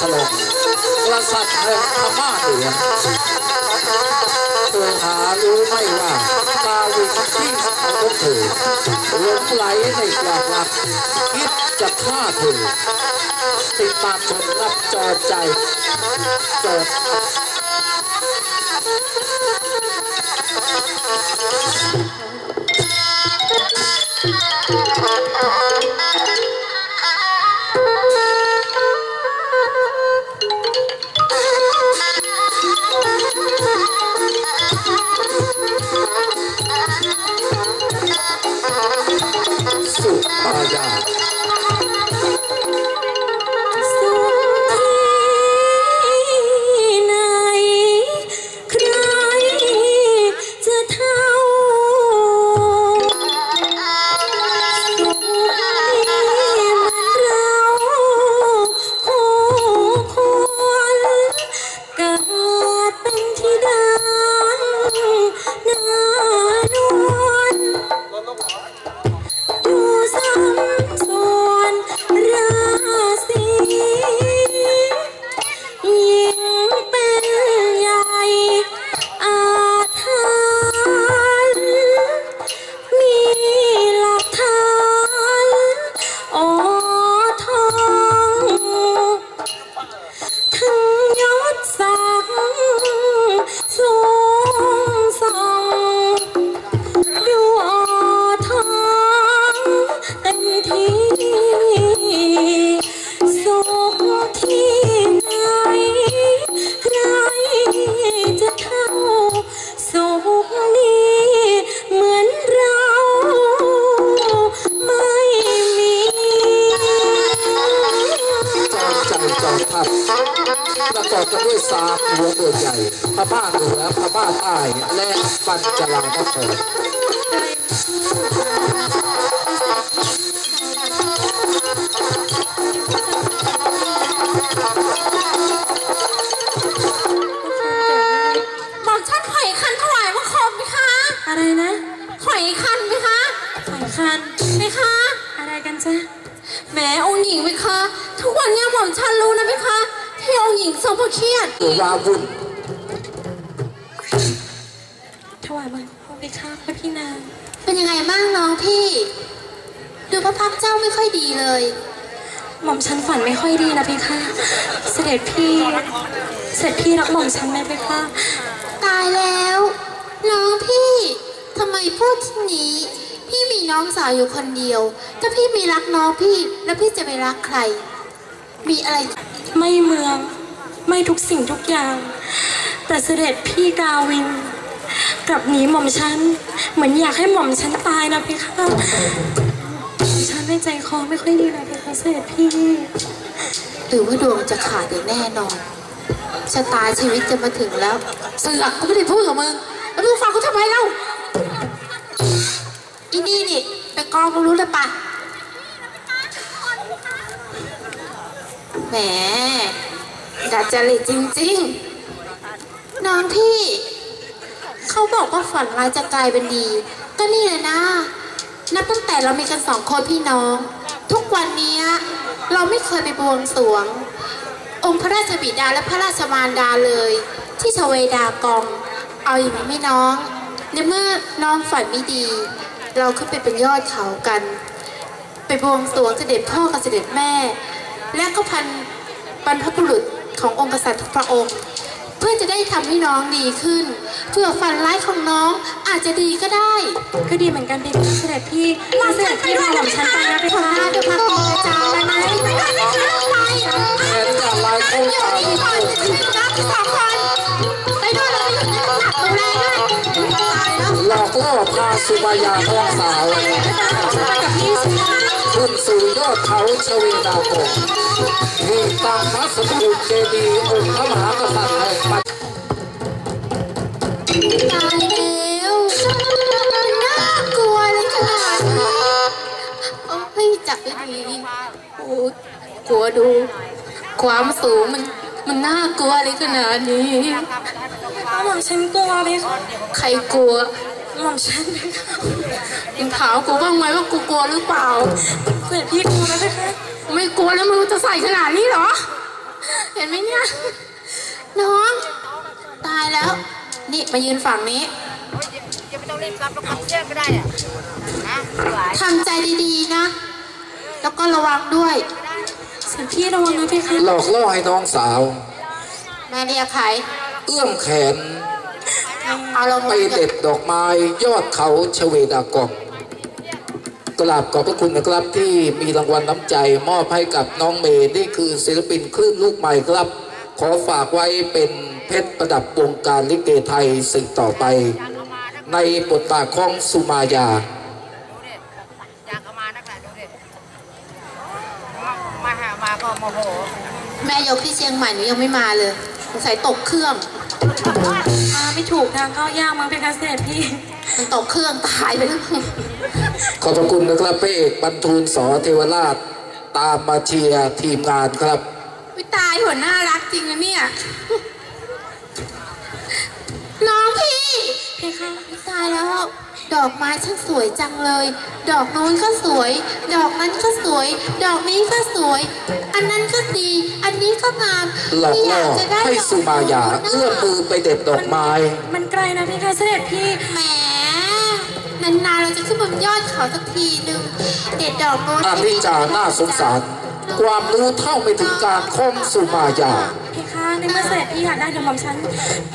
สลงกษัตริย์แห่งพม่าเหนือเธอหารู้ไหมว่าดาวิดที่สาวของเธอหลงไหลในความรักคิดจะฆ่าเธอติดตามชมรับจอใจจอด ทีสุขที่ไหนใครจะเท่าสุขนี้เหมือนเราไม่มีจอมใจจอมทัพประกอบกันด้วยสามหัวเมือใหญ่พม่าเหนือพม่าใต้และปัญจลานคร คัญไหมคะ อะไรกันจ๊ะแหมองค์หญิงไหมคะ ทุกวันเนี้หม่อมฉันรู้นะไหมคะ ที่องค์หญิงทรงพระเครียดหรือวาวุ่นถวายบังคมไปค่ะพระพี่นาง เป็นยังไงบ้างน้องพี่ ดูพระพักเจ้าไม่ค่อยดีเลย หม่อมฉันฝันไม่ค่อยดีนะพี่ค่ะ เสด็จพี่ เสด็จพี่รักหม่อมฉันไหมพี่ค่ะ ตายแล้ว น้องพี่ทำไมพูดเช่นี้ มีน้องสาวอยู่คนเดียว ถ้าพี่มีรักน้องพี่ แล้วพี่จะไปรักใคร มีอะไร ไม่เมือง ไม่ทุกสิ่งทุกอย่าง แต่เสด็จพี่กาวิน กลับหนีหม่อมฉัน เหมือนอยากให้หม่อมฉันตายนะพี่ค่ะหม่อมฉันในใจคอไม่ค่อยดีนะพี่ค่ะเสด็จพี่หรือว่าดวงจะขาดอย่างแน่นอน ชะตาชีวิตจะมาถึงแล้ว เสือกกูไม่ได้พูดกับมึง แล้วมึงฟังกูทำไมเล่า อีนี่นี่ไปกองกูรู้เลยปะแหมดัดจริตจริงๆ น้องพี่ เขาบอกว่าฝันร้ายจะกลายเป็นดี ก็นี่แหละนะ นับตั้งแต่เรามีกันสองคนพี่น้อง ทุกวันนี้เราไม่เคยไปบวงสรวง องค์พระราชบิดาและพระราชมารดาเลย ที่ชเวดากอง เอาอย่างนี้ไหม่น้อง ในเมื่อน้องฝันไม่ดี เราขึ้นไปเป็นยอดเขากัน ไปบวงสรวงเสด็จพ่อกับเสด็จแม่ และก็พันบรรพบุรุษขององค์กษัตริย์ทุกพระองค์ เพื่อจะได้ทำให้น้องดีขึ้น เพื่อฝันร้ายของน้องอาจจะดีก็ได้ ก็ดีเหมือนกันพี่ค่ะเสด็จพี่ถ้าเสด็จพี่พาหม่อมฉันไปนะพี่ผลค่ะงานจะมาตีกระจายไหมไปด้วยไหมคะไปแขนจะลายโค้งอยู่ตานี่ก่อนจะไปรับสองคนไป สุมายาทองสาวไปกับพี่สิคะขึ้นสู่ยอดเขาชเวดากงที่ตั้งพระสมุทรเจดีย์องค์พระมหากษัตริย์แห่งปัญตายแล้วน่ากลัวเลยขนาดนี้โอ้ยจับได้ดีโอ้ยกลัวดู ความสูงมันมันน่ากลัวเลยขนาดนี้หม่อมฉันกลัวพี่ค่ะใครกลัวห ม่อมฉันพี่ค่ะมึงถามกูบ้างไหมว่ากูกลัวหรือเปล่าเสด็จพี่กลัวไหมพี่คะไม่กลัวแล้วมึงจะใส่ขนาดนี้เหรอ เห็นไหมเนี่ย น้อง ตายแล้ว นี่มายืนฝั่งนี้จะไม่ต้องรีบกลับแล้วกลับเที่ยงก็ได้อะนะไหวทำใจดีๆนะ แล้วก็ระวังด้วยเสด็จพี่ระวังนะเพคะหลอกล่อให้น้องสาว แม่เรียกใคร เอื้อมแขนเอาไปมือเด็ดดอกไม้ยอดเขาชเวดากองกราบขอบพระคุณนะครับที่มีรางวัลน้ำใจมอบให้กับน้องเมย์นี่คือศิลปินคลื่นลูกใหม่ครับ ขอฝากไว้เป็นเพชรประดับวงการลิเกไทยสืบต่อไป ในบทบาทของสุมายาอยากมากแหละดูดิมามาหามาก็โมโหแม่ยกที่เชียงใหม่หนูยังไม่มาเลยสงสัยตกเครื่อง มาไม่ถูกทางเข้ายากมั้งเพคะเสด็จพี่ มันตกเครื่องตายไปแล้วขอบพระคุณนะครับพระเอกบรรทูลสอเทวราช ตามมาเชียร์ทีมงานครับวิตายหัวหน้ารักจริงนะเนี่ย น้องพี่ เพคะวิตายแล้ว ดอกไม้ช่างสวยจังเลย ดอกนู้นก็สวย ดอกนั้นก็สวย ดอกนี้ก็สวย อันนั้นก็ดี อันนี้ก็งามหลอกล่อไม่ยากจะได้ให้สุมายาเอื้อมมือไปเด็ดดอกไม้ มันไกลนะเพคะเสด็จพี่แหมนานๆเราจะขึ้นบนยอดเขาสักทีหนึ่งเด็ดดอกโน้นอานิจจาน่าสงสาร ความรู้เท่าไม่ถึงการคมสุมายาเพ คะในเมื่อเสด็จพี่อยากได้เดี๋ยวหม่อมฉัน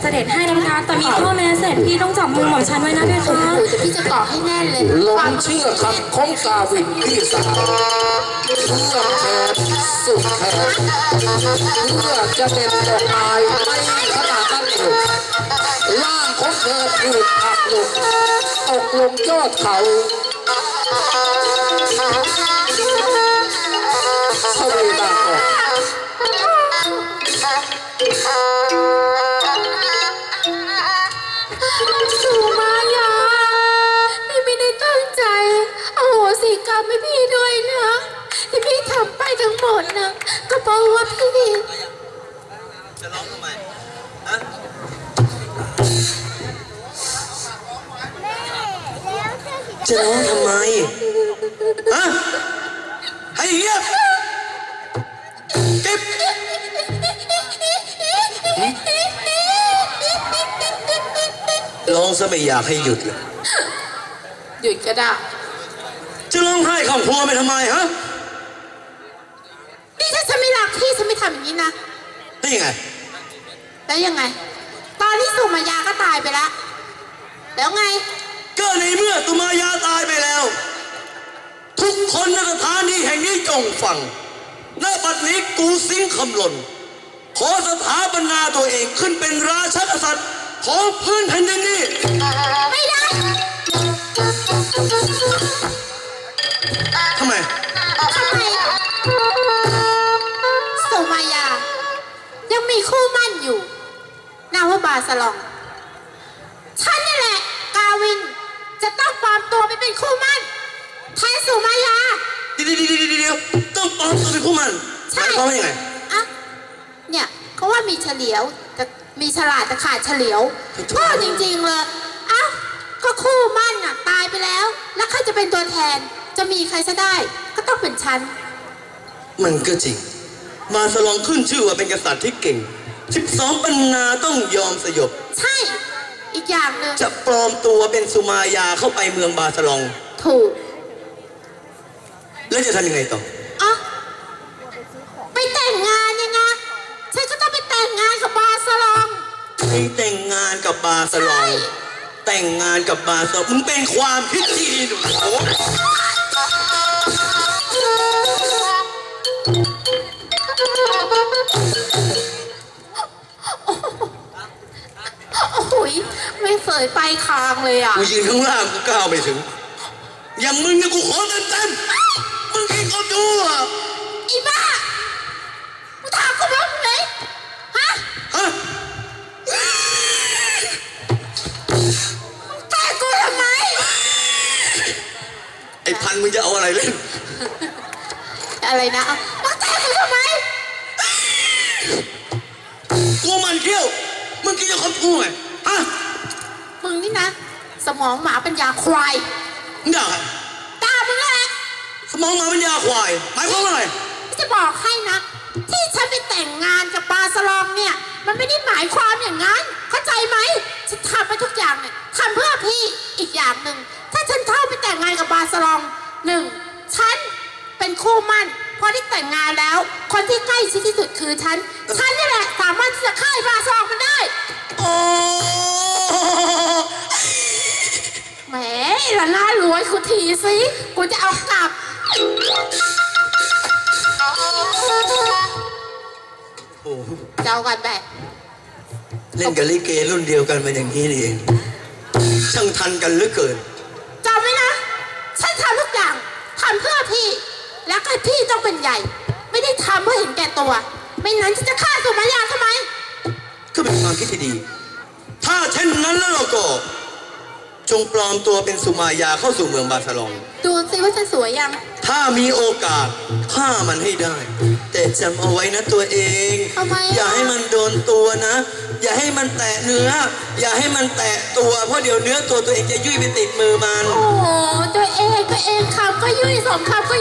เสด็จให้นะคะแต่มีข้อแม้เสด็จพี่ต้องจับมือหม่อมฉันไว้นะเพคะโหแต่พี่จะเกาะให้แน่นเลยลงเชื่อคำของกาวินพี่สาวเพื่อแขนสุดแขนเพื่อจะเด็ดดอกไม้ในขณะนั้นเองร่างของเธอถูกผลักลงตกลงยอดเขาสเวดากอง สุมายาพี่ไม่ได้ตั้งใจ โอ้โหสิกรรมให้พี่ด้วยนะที่พี่ทำไปทั้งหมดนะก็เพราะว่าพี่จะร้องทำไมฮะให้เงียบเก็บ องซะไม่อยากให้หยุดเลยหยุดก็ได้จะร้องไห้ข้างครัวไปทำไมฮะนี่ถ้าฉันไม่รักพี่ฉันไม่ทำอย่างนี้นะนี่ไง แล้วยังไง ตอนที่สุมายาก็ตายไปแล้วแล้วไง ก็ในเมื่อตุมายาตายไปแล้ว ทุกคนในสถานีแห่งนี้จงฟังณบัดนี้กูสิงคำหล่นขอสถาปนาตัวเองขึ้นเป็นราชกษัตริย์ ของพื้นแผ่นดินนี้ไม่ได้ทำไม ทำไมสุมายา ยังมีคู่มั่นอยู่นามว่าบาสลอง ฉันนี่แหละ กาวิน จะต้องปลอมตัวไปเป็นคู่มั่นแทนสุมายา เดี๋ยวเดี๋ยวเดี๋ยวเดี๋ยวต้องปลอมตัวเป็นคู่มันหใช่ มายความว่ายังไง อะเนี่ยเขาว่ามีเฉลียวแต่ มีฉลาดแต่ขาดเฉลียวก็จริง ๆเลยเอ้าก็คู่มั่นน่ะตายไปแล้ว แล้วใครจะเป็นตัวแทนจะมีใครซะได้ ก็ต้องเป็นฉัน มันก็จริง มาสลองขึ้นชื่อว่าเป็นกษัตริย์ที่เก่ง12ปันนาต้องยอมสยบ ใช่ อีกอย่างหนึ่งจะปลอมตัวเป็นสุมายาเข้าไปเมืองบาสลอง ถูก แล้วจะทำยังไงต่อ ไปแต่งงานกับบาสลองใช่แต่งงานกับบาสลองมึงเป็นความคิดที่ดีหนูโอ้โอ้โหยไม่เสยไปคางเลยอะ กูยืนข้างล่างกูก้าวไม่ถึง อย่างมึงเนี่ยกูขอเต็มเต็มๆมึงกินก็ดูอะ มึงจะเอาอะไรเล่น อะไรนะเอามึงแต่กูทำไมกูมันเขี้ยว มึงกินจะคบกูไงฮะมึงนี่นะ สมองหมาปัญญาควายมึงด่าใครตามึงแหละสมองหมาปัญญาควายหมายความว่าไงจะบอกให้นะ ที่ฉันไปแต่งงานกับบาสลองเนี่ย มันไม่ได้หมายความอย่างนั้น เข้าใจไหม มั่น พอได้แต่งงานแล้ว คนที่ใกล้ชิดที่สุดคือฉัน ฉันนี่แหละสามารถที่จะฆ่าไอ้บาสลองมันได้ โอ้แหมละน่ารวยคุณทีสิกูจะเอากลับโหจะเอากันแบบเล่นกับลิเกรุ่นเดียวกันมาอย่างนี้นี่เองช่างทันกันเหลือเกิน แล้วก็พี่ต้องเป็นใหญ่ ไม่ได้ทำเพื่อเห็นแก่ตัว ไม่นั้นฉันจะฆ่าสุมายาทำไม ก็เป็นความคิดที่ดี ถ้าเช่นนั้นแล้วเราก็ จงปลอมตัวเป็นสุมายาเข้าสู่เมืองบาสลอง ดูสิว่าฉันสวยยัง ถ้ามีโอกาสฆ่ามันให้ได้ แต่จำเอาไว้นะตัวเอง ทำไมอะ อย่าให้มันโดนตัวนะ อย่าให้มันแตะเนื้อ อย่าให้มันแตะตัว เพราะเดี๋ยวเนื้อตัวตัวเองจะยุ่ยไปติดมือมัน โอ้โหตัวเองตัวเองคำก็ยุ่ยสองคำก็